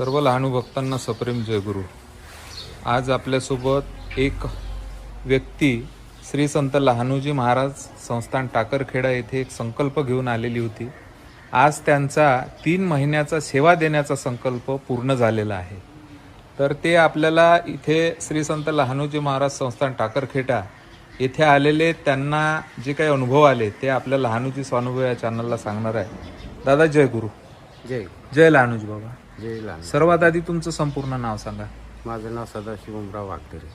सर्व लहानू भक्तांना सप्रेम जयगुरु आज आपल्यासोबत एक व्यक्ती श्री संत लहानूजी महाराज संस्थान टाकरखेडा येथे एक संकल्प घेऊन आलेली होती. आज त्यांचा तीन महिन्याचा सेवा देण्याचा संकल्प पूर्ण झालेला आहे. तर ते आपल्याला इथे श्री संत लहानूजी महाराज संस्थान टाकरखेटा येथे आलेले त्यांना जे काही अनुभव आले ते आपल्या लहानूजी स्वानुभव या चॅनलला सांगणार आहे. दादा जय गुरु. जय. जय लहानूजी बाबा. जय लहान सर्वात आधी तुमचं संपूर्ण नाव सांगा. माझं नाव सदाशिव उमराव वागदरे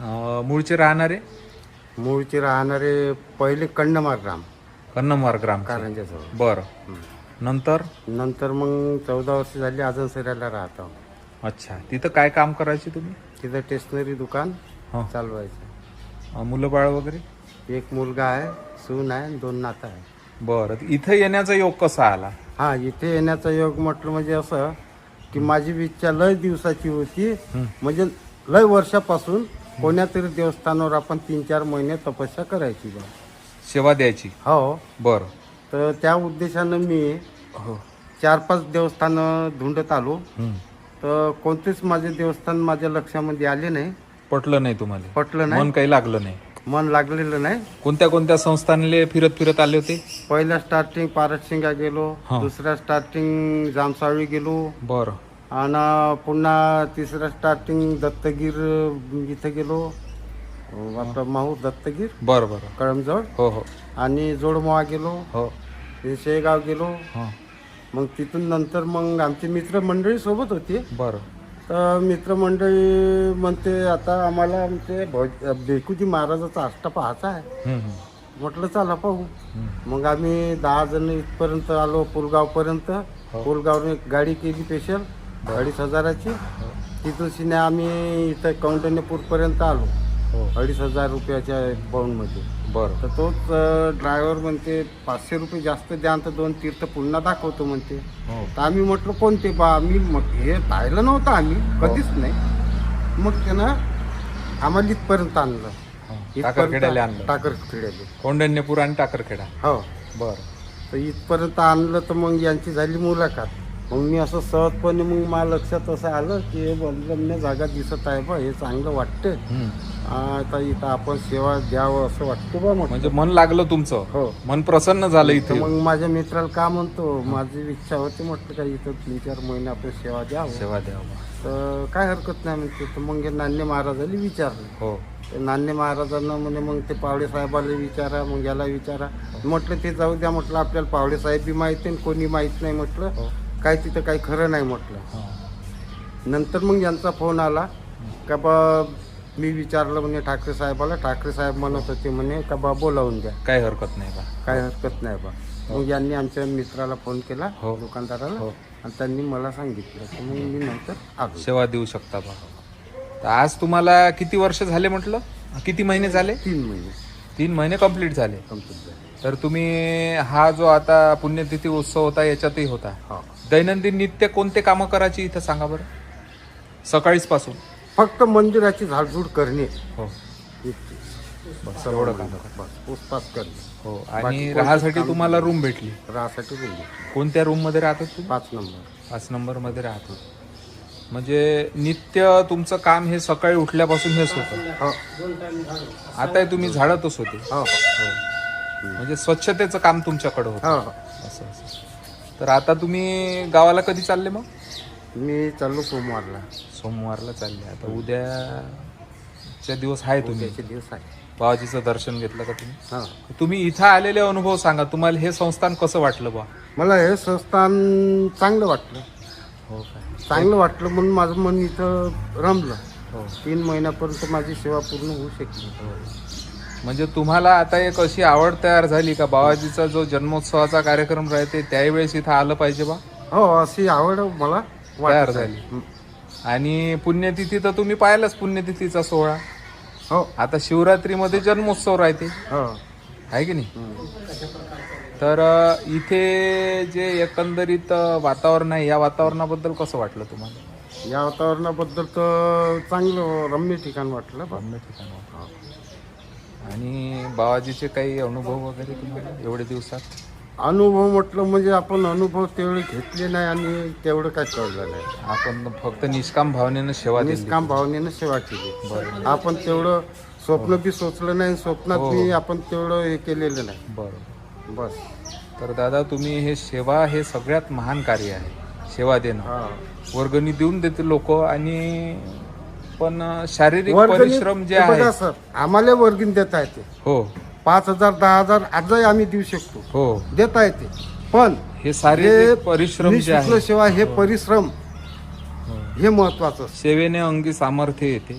अं, मूळचे राहणारे? मूळचे राहणारे पहिले कंडमार ग्राम. कन्नमवार ग्राम. कारंजाजवळ बरं. नंतर? नंतर मग चौदा वर्ष झाली अजून सऱ्याला राहतो. अच्छा. तिथं काय काम करायचे तुम्ही? तिथं स्टेशनरी दुकान हो. चालवायचं. अं, मुलं बाळ वगैरे? एक मुलगा आहे सून आहे आणि दोन नातं आहे. बरं. इथं येण्याचा योग कसा आला? हा इथे येण्याचा योग म्हटलं म्हणजे असं की माझी इच्छा लय दिवसाची होती. म्हणजे लय वर्षापासून कोण्या तरी देवस्थानावर आपण तीन चार महिने तपस्या करायची बा. सेवा द्यायची. हो. बरं. तर त्या उद्देशानं मी हो. चार पाच देवस्थानं धुंडत आलो. तर कोणतेच माझे देवस्थान माझ्या लक्षामध्ये आले नाही. पटलं नाही तुम्हाला. पटलं नाही. मन काही लागलं नाही. मन लागलेलं नाही. कोणत्या कोणत्या संस्थानले फिरत फिरत आले होते? पहिला स्टार्टिंग पारटशिंगा गेलो हा. दुसऱ्या स्टार्टिंग जामसावळी गेलो. बरं. आणि पुन्हा तिसऱ्या स्टार्टिंग दत्तगीर इथं गेलो. आपलं माहूर दत्तगीर. बरं बरं. कळमजवळ. हो हो. आणि जोडमोहा गेलो. हो शेगाव गेलो. हो. मग तिथून नंतर मग आमची मित्रमंडळी सोबत होती. बरं. तर मित्रमंडळी म्हणते आता आम्हाला आमचे भो- बेकुजी महाराजाचा आष्टा पाहायचा आहे. हं, हं. म्हटलं चला पाहू. हं. मग आम्ही दहा जण इथपर्यंत आलो पुलगावपर्यंत हो. पुलगावने एक गाडी केली स्पेशल अडीच हजाराची. तिथून सिने आम्ही इथं कौंडण्यपूरपर्यंत आलो. हो अडीच हजार रुपयाच्या पाऊंडमध्ये बरं. तर तोच ड्रायव्हर म्हणते पाचशे रुपये जास्त द्या तर दोन तीर्थ पुन्हा दाखवतो म्हणते. हो. तर आम्ही म्हटलं कोणते बा आम्ही मग हे पाहिलं नव्हतं आम्ही कधीच नाही. मग त्यानं आम्हाला इथपर्यंत आणलं. हो. टाकरखेड्याला आणलं. टाकरखेड्याले. कौंडण्यपूर आणि टाकरखेडा. हो. बरं. तर इथपर्यंत आणलं तर मग यांची झाली मुलाखत. मग मी असं सहजपणे मग मला लक्षात असं आलं की हे बंधरम्य जागा दिसत आहे बा हे चांगलं वाटते हं. आता इथं आपण सेवा द्यावं असं वाटतं बा मग म्हणजे मन लागलं तुमचं? हो. मन प्रसन्न झालं तर इथे मग माझ्या मित्राला का म्हणतो माझी इच्छा होती म्हटलं का इथं तीन चार महिने आपण सेवा द्यावं. सेवा द्यावा. तर काय हरकत नाही म्हणते तर मग हे नान्य महाराजांनी विचारलं. हो. ते नान्य महाराजांना म्हणे मग ते पावडे साहेबाला विचारा मग याला विचारा. म्हटलं ते जाऊ द्या म्हटलं आपल्याला पावडे साहेब बी माहिती आणि कोणी माहीत नाही म्हटलं. हो. काय तिथं काही खरं नाही म्हटलं. हो. नंतर मग यांचा फोन आला का बा मी विचारलं म्हणे ठाकरे साहेबाला ठाकरे साहेब म्हणत होते म्हणे का बा बोलावून द्या. काही हरकत नाही बा. काय हरकत नाही बा. मग यांनी आमच्या मित्राला फोन केला हो. दुकानदाराला हो. आणि त्यांनी मला सांगितलं तर मग मी नंतर आलो. सेवा देऊ शकता बा. तर आज तुम्हाला किती वर्ष झाले म्हटलं? किती महिने झाले? तीन महिने. तीन महिने कंप्लीट झाले. कंप्लीट झाले. तर तुम्ही हा जो आता पुण्यतिथी उत्सव होता याच्यातही होता. हो. दैनंदिन नित्य कोणते कामं करायची इथं सांगा बरं? सकाळीच पासून फक्त मंदिराची झाडझूड करणे. हो. इतकी. बस एवढं काम. बस पूछताछ करणे. हो. बाकी आणि कोणतं राहासाठी तुम्हाला रूम भेटली? राहासाठी कोणत्या रूममध्ये राहतात तुम्ही? पाच नंबर. पाच नंबरमध्ये राहतो. म्हणजे नित्य तुमचं काम हे सकाळी उठल्यापासून हेच होतं. हो. आता तुम्ही झाडतच होते. हो. हो. म्हणजे स्वच्छतेचं काम तुमच्याकडे होतं. हो. हो असं असं. तर आता तुम्ही गावाला कधी चालले मग? मी चाललो सोमवारला. सोमवारला चालले. आता उद्याच्या दिवस आहे तुम्ही. दिवस आहे. बाबाजीचं दर्शन घेतलं का तुम्ही? हा. तुम्ही इथं आलेले अनुभव सांगा. तुम्हाला हे संस्थान कसं वाटलं बा मला हे संस्थान चांगलं वाटलं. हो काय? चांगलं वाटलं म्हणून माझं मन इथं रमलं. हो. तीन महिन्यापर्यंत माझी सेवा पूर्ण होऊ शकली. म्हणजे तुम्हाला आता एक अशी आवड तयार झाली का? बाबाजीचा जो जन्मोत्सवाचा कार्यक्रम राहते त्यावेळेस इथं आलं पाहिजे बा. हो अशी आवड मला तयार वाटत. झाली. आणि पुण्यतिथी तर तुम्ही पाहिलंच पुण्यतिथीचा सोहळा. हो. आता शिवरात्रीमध्ये जन्मोत्सव राहते. हो. आहे की नाही. तर अ, इथे जे एकंदरीत अ, वातावरण आहे या वातावरणाबद्दल कसं वाटलं तुम्हाला? या वातावरणाबद्दल तर चांगलं रम्य ठिकाण वाटलं. बा. रम्य ठिकाण वाटलं. आणि बाबाजीचे काही अनुभव वगैरे तुम्हाला एवढे दिवसात? अनुभव म्हटलं म्हणजे आपण अनुभव तेवढे घेतले नाही आणि तेवढं काय कळलं नाही. आपण फक्त निष्काम भावनेनं सेवा दिली. निष्काम भावनेनं सेवा केली. आपण तेवढं स्वप्न बी सोचलं नाही स्वप्नात हो. बी आपण तेवढं हे केलेलं नाही. बरं. बस. तर दादा तुम्ही हे सेवा हे सगळ्यात महान कार्य आहे. सेवा देणं. हा. वर्गणी देऊन देते लोक आणि पण शारीरिक परिश्रम जे हे आहे सर आम्हाला वर्गणी देता येते. हो. पाच हजार दहा हजार आजही आम्ही देऊ शकतो. हो. देता येते. पण हे हे शारीरिक परिश्रम जे आहे सेवा हे परिश्रम हो. हे महत्वाचं सेवेने अंगी सामर्थ्य येते.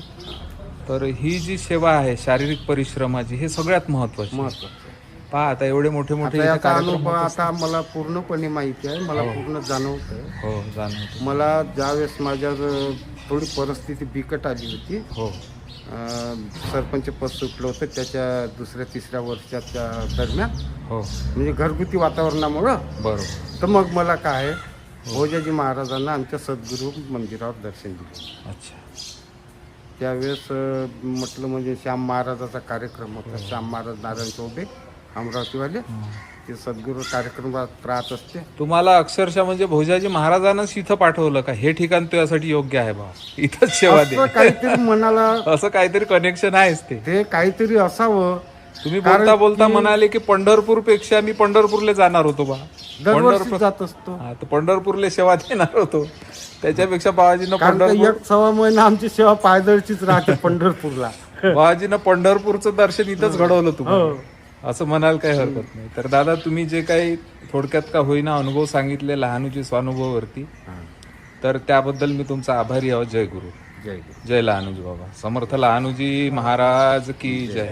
तर ही जी सेवा आहे शारीरिक परिश्रमाची हे सगळ्यात महत्वाची महत्वाचं पहा आता एवढे मोठे मोठे आता इथे याचा कार्यक्रम अनुभव होत. आता मला पूर्णपणे माहिती आहे मला पूर्ण जाणवत आहे हो जाणवतो मला ज्यावेळेस माझ्या ज- थोडी परिस्थिती बिकट आली होती. हो. अं, सरपंच पद सुटलं होतं त्याच्या दुसऱ्या तिसऱ्या वर्षाच्या दरम्यान. हो. म्हणजे घरगुती वातावरणामुळं. बरोबर. तर मग मला काय आहे, भोजाजी महाराजांना आमच्या सद्गुरू मंदिरावर दर्शन दिलं. अच्छा. त्यावेळेस अं, म्हटलं म्हणजे श्याम महाराजाचा कार्यक्रम होता. श्याम महाराज नारायण चौबे अमरावतीवाले. ते सद्गुरू कार्यक्रमात राहत असते. तुम्हाला अक्षरशः म्हणजे भोजाजी महाराजांनाच इथं पाठवलं का? हे ठिकाण तुझ्यासाठी योग्य आहे बा इथंच सेवा दे. काहीतरी मनाला असं काहीतरी कनेक्शन आहेच ते. ते काहीतरी असावं. तुम्ही कारण बोलता बोलता म्हणाले की पंढरपूरपेक्षा मी पंढरपूरला जाणार होतो बा. दरवर्षी जात असतो. हा तर पंढरपूरला सेवा देणार होतो. त्याच्यापेक्षा बाबाजीनं कारण का पंढरपूर एक सव्वा महिना आमची सेवा पायदळचीच राहते पंढरपूरला. बाबाजीनं पंढरपूरचं दर्शन इथंच घडवलं हो. असं म्हणाल काही हरकत नाही. तर दादा तुम्ही जे काही थोडक्यात का होईना अनुभव सांगितले लहानूची स्वानुभवावरती तर त्याबद्दल मी तुमचा आभारी आहोत. जय गुरु. जय गुरु. जय लहानूजी बाबा. समर्थ लहानूजी महाराज की जय.